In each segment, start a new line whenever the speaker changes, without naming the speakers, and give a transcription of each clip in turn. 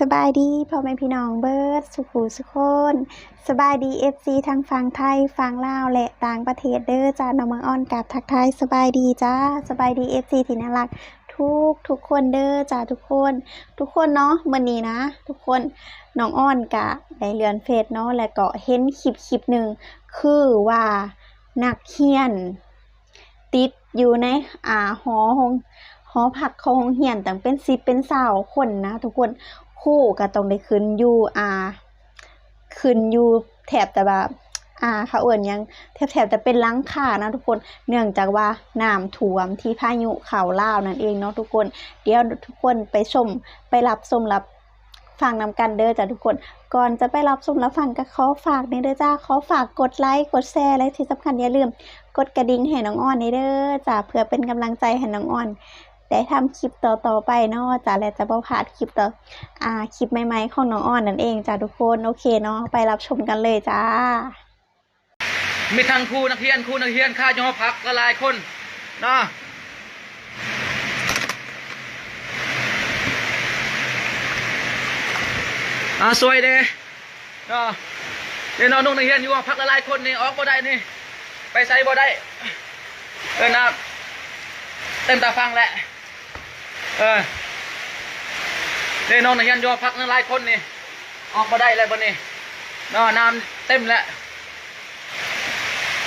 สบายดีพ่อแม่พี่น้องเบิร์ดสุขูสุขคนสบายดีเอฟซีทั้งฝั่งไทยฝั่งลาวและต่างประเทศเด้อจ้าน้องเมืองอ้อนกับทักทายสบายดีจ้าสบายดีเอฟซีที่น่ารักทุกทุกคนเด้อจ้าทุกคน ทุกคนเนาะมื้อนี้นะ ทุกคนน้องอ้อนกะได้เรือนเฟซเนาะแล้วก็เห็นคลิปคลิปหนึ่งคือว่านักเขียน ติดอยู่ในอ่าหอหงหอพักของโรงเรียนตั้งเป็นสิเป็นสาวคนนะ ทุกคน คู่ก็ต้องได้ขึ้นอยู่อ่าขึ้นอยู่แถบแต่แบบอ่าเขาเอิ่นยังแถบแถบแต่เป็นลังคานะทุกคนเนื่องจากว่าน้ำท่วมที่พายุเขาล่าวนั่นเองเนาะทุกคน เดี๋ยวทุกคนไปชมไปรับชมรับฟังนำกันเด้อจ้ะทุกคน ก่อนจะไปรับชมรับฟังก็ขอฝากนี่เด้อจ้าขอฝากกดไลค์กดแชร์และที่สำคัญอย่าลืม กดกระดิ่งให้น้องอ้อนนี่เด้อจ้ะเพื่อเป็นกำลังใจให้น้องอ้อน ได้ทำคลิปต่อๆไปเนาะจ้ะและจะบ่พลาดคลิปต่ออ่าคลิปใหม่ๆของน้องอ้อนนั่นเองจ้ะทุกคนโอเคเนาะไปรับชมกันเลยจ้า
มีทั้งครูนักเรียนครูนักเรียนข้าจอพักละลายคนนะอ่าสวยเด้เนาะเดี๋ยวน้องนุ่งนักเรียนอยู่ว่าพักละลายคนนี่ออกบ่ได้นี่ ไปใส่บ่ได้เออนะเต็มตาฟังแหละ เออเดี๋ยวน้องนักเรียนอยู่ว่าพักละหลายคนนี่ออกบ่ได้เลยบ่นี่นาะน้ำเต็มแล้ว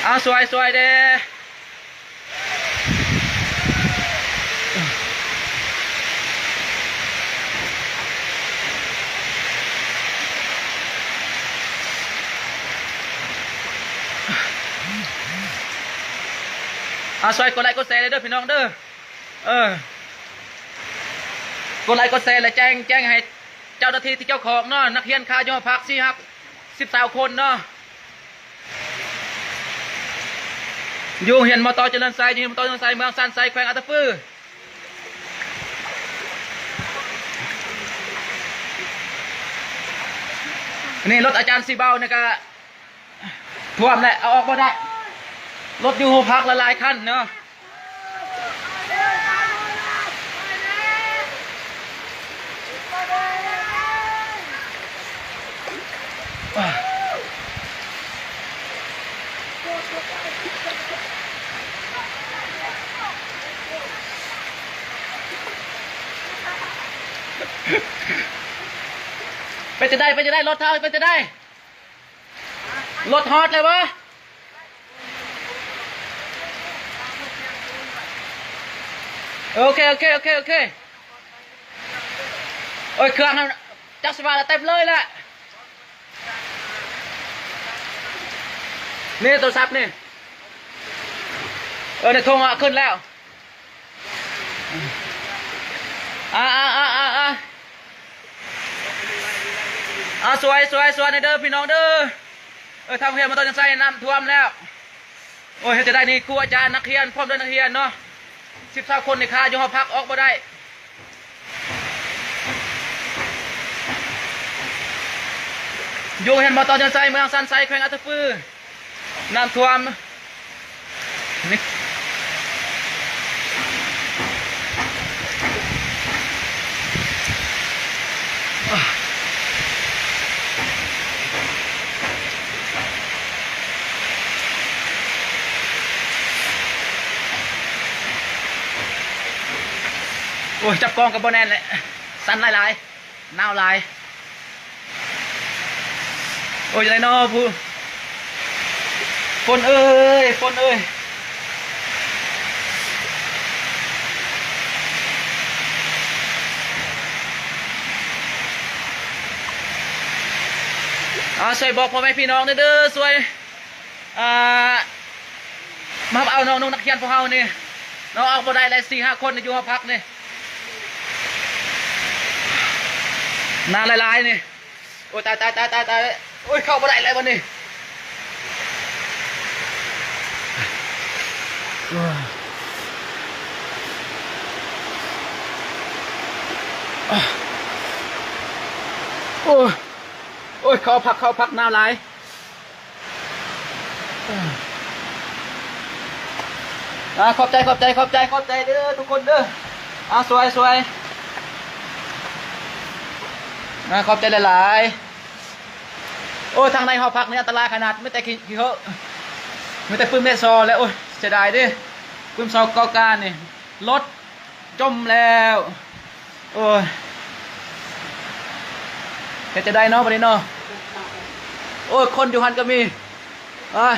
เอาสวยสวยเด้อาสวยกดไลค์กดแชร์เลยเด้อพี่น้องเด้อ เออ กดไลค์กดแชร์และแจ้งแจ้งให้เจ้าหน้าที่ที่เจ้าของเนาะนักเรียนคาย่อพักสิครับสิบสาวคนเนาะอยู่เห็นมอตอเจริญไซอยู่มอตอเจริญไซเมืองสันไซแขวงอัตตปือนี่รถอาจารย์สีเบาเนี่ยก็ท่วมแหละเอาออกมาได้ รถอยู่พักละลายคันเนาะ ไปจะได้ไปจะได้รถเท่าไปจะได้รถฮอตเลยวะโอเคโอเคโอเคโอเคโอ้ยเครื่องนั้นจักรสบาลเต็มเลยแหละนี่โทรศัพท์นี่เออในโทรมาขึ้นแล้วอ่าอ่าอ่าอ่า อ่าอ่าสวยสวยสวยในเด้อพี่น้องเด้อเออทำเฮียนมาต้นจังไสน้ำท่วมแล้วโอ้ยเฮ็ดจะได้นี่ครูอาจารย์นักเรียนพร้อมด้วยนักเรียนเนาะสิบสามคนในค่าอยู่หอพักออกมาได้อยู่เห็นบ่ตอนจังไสเมืองสันไซแขวงอัตตปือน้ำท่วมนี่ ยจับกองกับบอแนนเลยสั้นหลายลายๆหนาวลาย โอ้ยยังไงเนาะผู้ฝนเอ้ยฝนเอ้ยอ่าสวยบอกพ่อแม่พี่น้องเด้อสวยอ่ามาเอาน้องน้องนักเรียนพวกเฮานี่น้องเอาบ่ได้เลยสี่ห้าคนอยู่หอพักนี่ นาลายๆนี่ โอ้ยตายตายตายตายตายโอ้ยเข้าบ่ได้เลยวันนี้โอ้ยโอ้ยเข้าพักเข้าพักน้ำไลายอ่าขอบใจขอบใจขอบใจขอบใจเด้อทุกคนเด้ออ่าสวยสวย นะขอบใจหลายๆ โอ้ยทางในหอพักนี่อันตรายขนาดไม่แต่ขี้เหอไม่แต่ปืนแม่ซอแล้วโอ้ยเสียดายดิปืนซอกอการนี่รถจมแล้ว โอ้ยเจะได้เนาะวันนี้เนาะโอ้ยคนอยู่หันก็มีอะ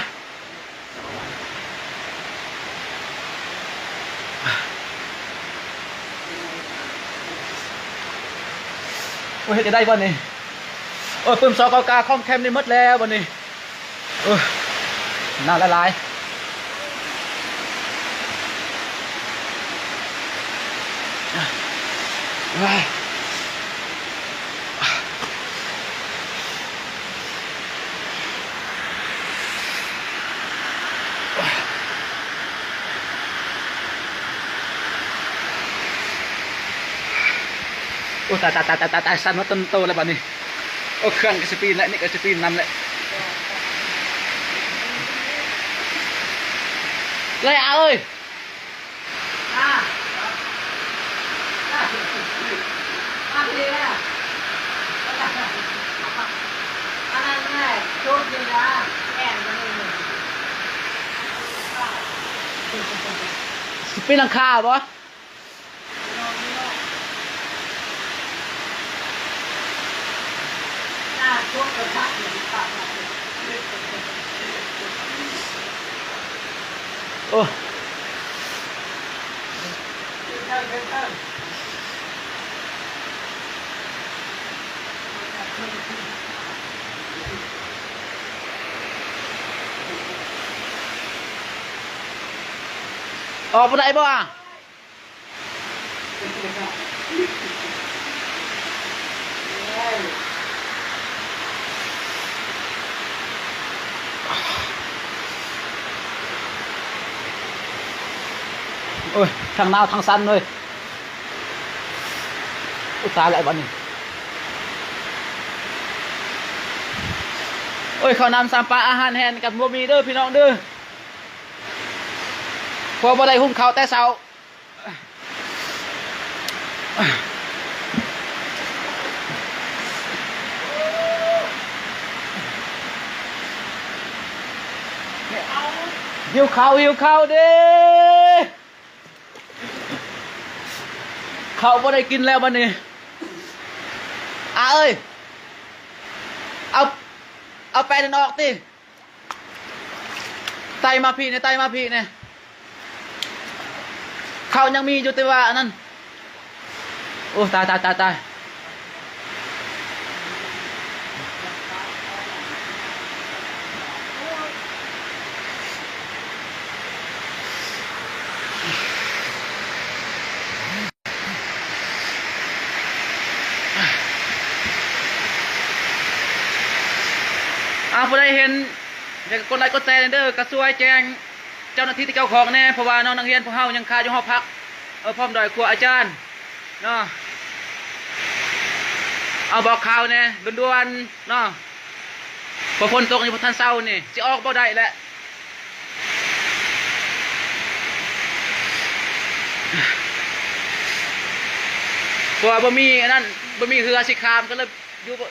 โอ้ยจะได้บ่นี่โอ้ยปืนซอกากาคองแคมนี่มดแล้ววันนี้โอ้ยน่าละลายว้า ตายตายตายตายตายตายสั่นมาต้นโตแล้วบัดนี้โอ้เครื่องก็สปีนแล้วนี่ก็สปีนนำแหละเลยเอาเอ้ย
อ่าอ่าอ่าดีอะอันนั้นไงชุดนึงนะแอนมันนึง
สปีนหลังคาบ่
หน้าชุดกระชับอยู่ปาก
โอ้
เท่าเท่า
ออกบ่ได้บ่อะ โอ้ยทางหนาวทางสั้นเลยอุยตายแล้วไอ้บันนี้โอ้ยข้าวน้ำสามปลาอาหารแห้งกับบ่มี เด้อพี่น้องเด้อพอบ่ได้หุ้มเขาวแต่เช้าหิวข้าวหิวข้าวเด้ข้าวบ่ได้กินแล้วบันนี้อาเอ้ย เอา เอาแป้นนออกติไตมาพี่เนี่ยไตมาพี่เนี่ยเขายังมีอยู่แต่ว่าอันนั้น โอ้ตายตายตายตาย ดเห็นอยากกดไลค์กดแชร์เด้อกระซวยแจ้งเจ้าหน้าที่ที่เจ้าของแน่เพราะว่าน้องนักเรียนพวกเฮายังคาอยู่หอพักเออพร้อมดอยครัวอาจารย์เนาะเอาบอกข่าวแน่ด่วนๆเนาะพอฝนตกอยู่พอท่านเศร้านี่สิออกบ่ได้แหละพราะว่าบ่มีอันนั้นบ่มีเรือสิขามก็เลยอยู่บ่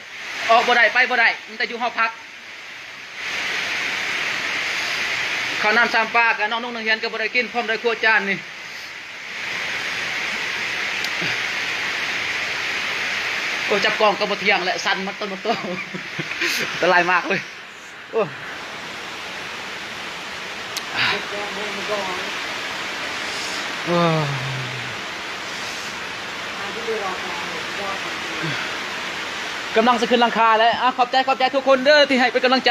ออกบ่ได้ไปบ่ได้มันแต่อยู่หอพัก ข้าวน้ำสามปลากับน้องนุ่งนังเฮียนก็บ่ได้กินพร้อมได้ครัวจานนี่โอ้จับกล้องก็บ่เทียงแหละสั่นมันต้นมันโตอันตรายมากเลยโอ้กำลังจะขึ้นลังคาแล้วอขอบใจขอบใจทุกคนเด้อที่ให้เป็นกำลังใจ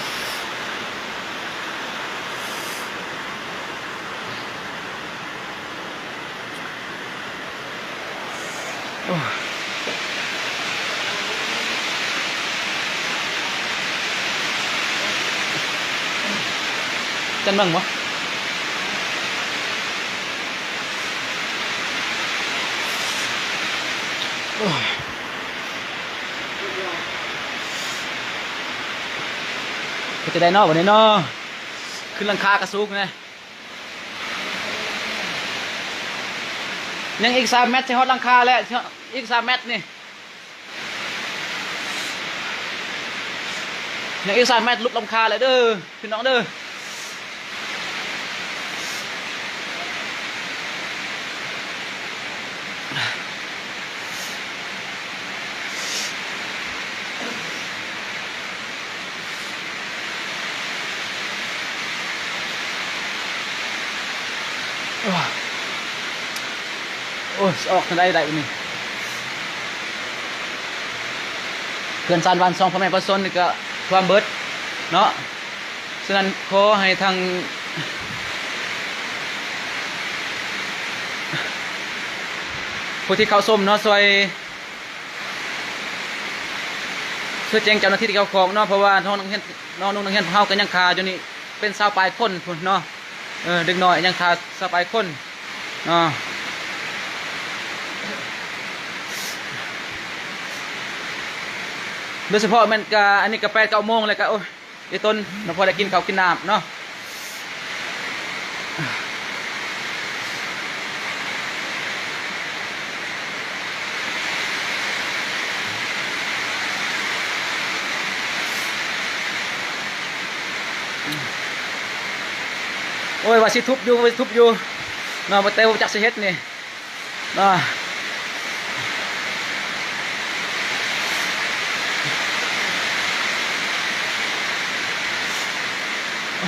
กันบ้างวะก็จะได้นอกวันนี้นอขึ้นลังคากระซุกนะยังอีกสามเมตรจะฮอตลังคาแล้วอีกสามเมตรนี่ยังอีกสามเมตรลุกลังคาเลยเด้อพี่น้องเด้อ อออกทางใดได้วันนี้เขื่อนซานวันสองพ่อแม่ประสนนี่ก็ความเบิดเนาะฉะนั้นขอให้ทางผู้ที่เข้าส้มเนาะซอยช่วยแจ้งเจ้าหน้าที่ที่เกี่ยวข้องเนาะเพราะว่าน้องนักเรียนน้องนุ่งนักเรียนเฮาก็ยังคาอยู่นี่เป็นสาวปลายคนพุ่นเนาะเออเด็กน้อยยังคาสาวปลายคนเนาะ โดยเฉพาะมันก็อันนี้ก็แปดเก้าโมงเลยก็โอ้ยไอ้ต้นเราพอได้กินเขากินน้ำเนาะโอ้ยว่าสิทุบอยู่ว่าสิทุบอยู่เนาะมาเตวจักสิเฮ็ดนี่เนาะ ហ៊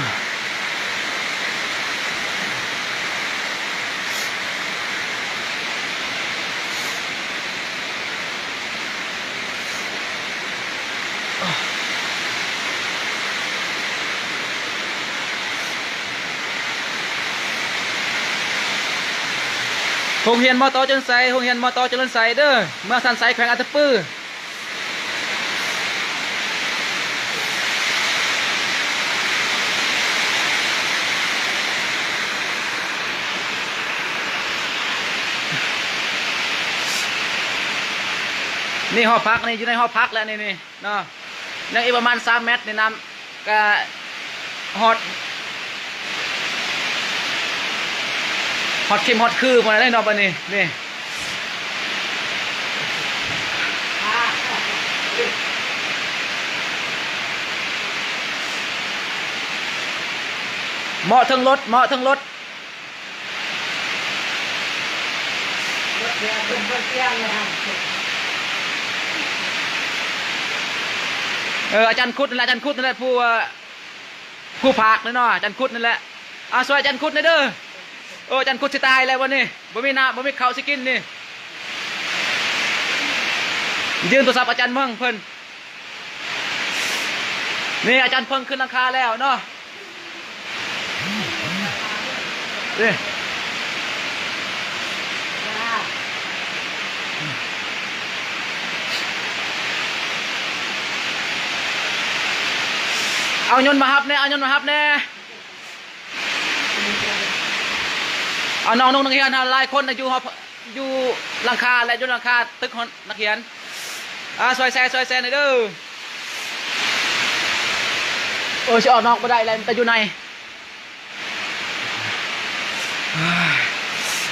ុងហ៊ានម៉ូតូចិនសៃហ៊ុងហ៊ានម៉ូតូចិនសៃទៅមើលសានសៃខាងអត្តពឺ นี่ห้อพักนี่อยู่ในห้อพักแล้วนี่นี่เนาะยังอีกประมาณสามเมตรในน้ำก็ฮอดฮอตเข็มฮอตคือมาได้นอบันนี้นี่เหมาะทั้งรถเหมาะทั้งรถ
รถเสียเป็นรถเสียงเลยครับ
เอออาจารย์คุดนั่นแหละอาจารย์คุดนั่นแหละผู้ผู้ภาคนั่นเนาะอาจารย์คุดนั่นแหละอาสวยอาจารย์คุดนะเด้อโอ้อาจารย์คุดสิตายแล้ววันนี้บ่มีน้ำบ่มีข้าวสิกินนี่ยืนโทรศัพท์อาจารย์เมืองเพิ่นนี่อาจารย์เพิ่งขึ้นหลังคาแล้วเนาะนี่ เอายนต์มาฮับแน่เอายนต์มาฮับแน่เอาน้องน้องนักเรียนหลายคนอยู่อยู่หลังคาและอยู่หลังคาตึกนักเรียนอ่าซอยแซ่ซอยแซ่หน่อยเด้อโอ้ยจะออกนอกไม่ได้เลยมันแต่อยู่ใน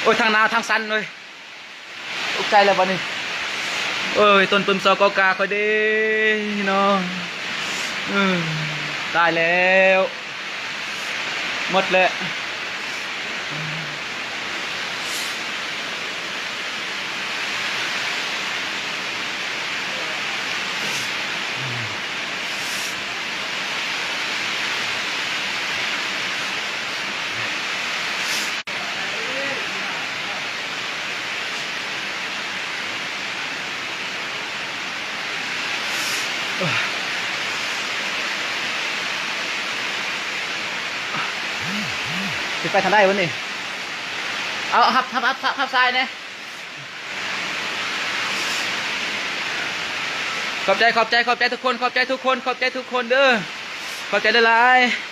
โอ้ยทางนาทางสันเลยอุกใจเลยวันนี้โอ้ยต้นปึมซอกอกาคอยเดีเนาะ ได้แล้ว หมดเลย ไปทางได้วันนี้เอาหับหับหับหับหับทรายเนี่ยขอบใจขอบใจขอบใจทุกคน ขอบใจทุกคน ขอบใจทุกคนเด้อขอบใจหลายๆ